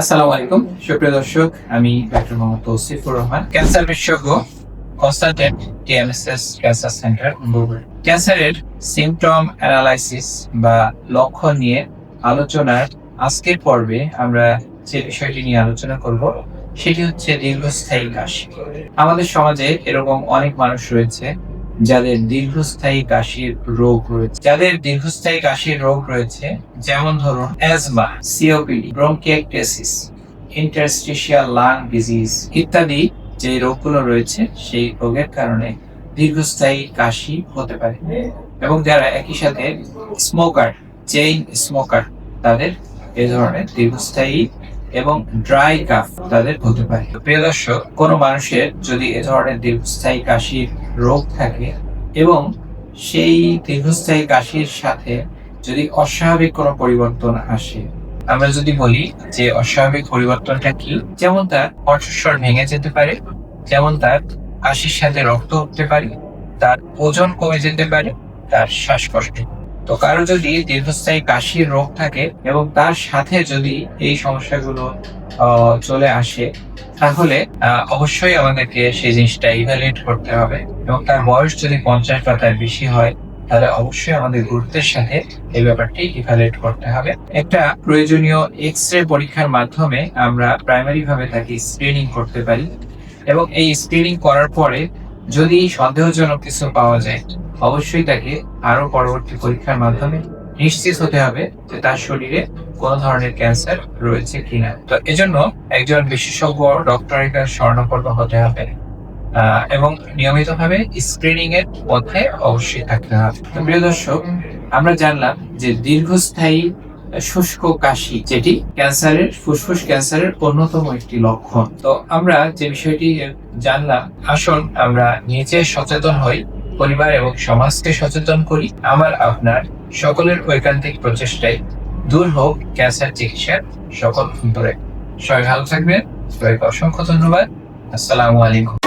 আসসালামু আলাইকুম। সুপ্রিয় দর্শক, আমি ডক্টর মোহাম্মদ তৌসিফুর রহমান। ক্যান্সার বিশেষজ্ঞ কনসালটেন্ট টিএমএসএস ক্যান্সার সেন্টার ক্যান্সারের সিমটম অ্যানালাইসিস বা লক্ষণ নিয়ে আলোচনার আজকের পর্বে আমরা যে বিষয়টি নিয়ে আলোচনা করব, সেটি হচ্ছে দীর্ঘস্থায়ী কাশি। আমাদের সমাজে এরকম অনেক মানুষ রয়েছে যাদের দীর্ঘস্থায়ী কাশির রোগ রয়েছে, যাদের দীর্ঘস্থায়ী কাশির রোগ রয়েছে, যেমন ধরুন asthma COPD bronchitis interstitial lung disease ইত্যাদি যে রোগগুলো রয়েছে, সেই রোগের কারণে দীর্ঘস্থায়ী কাশি হতে পারে। এবং যারা একই সাথে স্মোকার চেইন স্মোকার তাদের এ ধরনের দীর্ঘস্থায়ী এবং ড্রাই কাফ তাদের হতে পারে। প্রিয় দর্শক, কোনো মানুষের যদি এ ধরনের দীর্ঘস্থায়ী কাশির রোগ থাকে এবং সেই দীর্ঘস্থায়ী কাশির সাথে যদি অস্বাভাবিক কোনো পরিবর্তন আসে, আমরা যদি বলি যে অস্বাভাবিক পরিবর্তনটা কি, যেমন তার কণ্ঠস্বর ভেঙে যেতে পারে, যেমন তার কাশির সাথে রক্ত উঠতে পারে, তার ওজন কমে যেতে পারে, তার শ্বাসকষ্ট তো কারও যদি দীর্ঘস্থায়ী কাশির রোগ থাকে এবং তার সাথে যদি এই সমস্যাগুলো চলে আসে, তাহলে অবশ্যই আমাদেরকে সেই জিনিসটা ইভ্যালুয়েট করতে হবে এবং তার বয়স যদি পঞ্চাশ বা তার বেশি হয়, তাহলে অবশ্যই আমাদের গুরুত্বের সাথে এই ব্যাপারটি ইভ্যালুয়েট করতে হবে। একটা প্রয়োজনীয় এক্স রে পরীক্ষার মাধ্যমে আমরা প্রাইমারি ভাবে তাকে স্ক্রিনিং করতে পারি এবং এই স্ক্রিনিং করার পরে যদি সন্দেহজনক কিছু পাওয়া যায় অবশ্যই তাকে আরও পরবর্তী পরীক্ষার মাধ্যমে নিশ্চিত হতে হবে যে তার শরীরে কোনো ধরনের ক্যান্সার রয়েছে কিনা। তো এজন্য একজন বিশেষজ্ঞ ডক্টরের কাছে স্বর্ণপন্ন হতে হবে এবং নিয়মিতভাবে স্ক্রিনিং এর মধ্যে অবশ্যই থাকতে হবে। প্রিয় দর্শক, আমরা জানলাম যে দীর্ঘস্থায়ী শুষ্ক কাশি, যেটি ক্যান্সারের, ফুসফুস ক্যান্সারের অন্যতম একটি লক্ষণ। তো আমরা যে বিষয়টি জানলাম, আসুন আমরা নিজে সচেতন হই। পরিবার এবং সমাজকে সচেতন করি। আমার, আপনার সকলের ঐকান্তিক প্রচেষ্টায় দূর হোক ক্যান্সার চিকিৎসার সকল অন্তরে। সবাই ভালো থাকবেন। সবাইকে অসংখ্য ধন্যবাদ। আসসালামু আলাইকুম।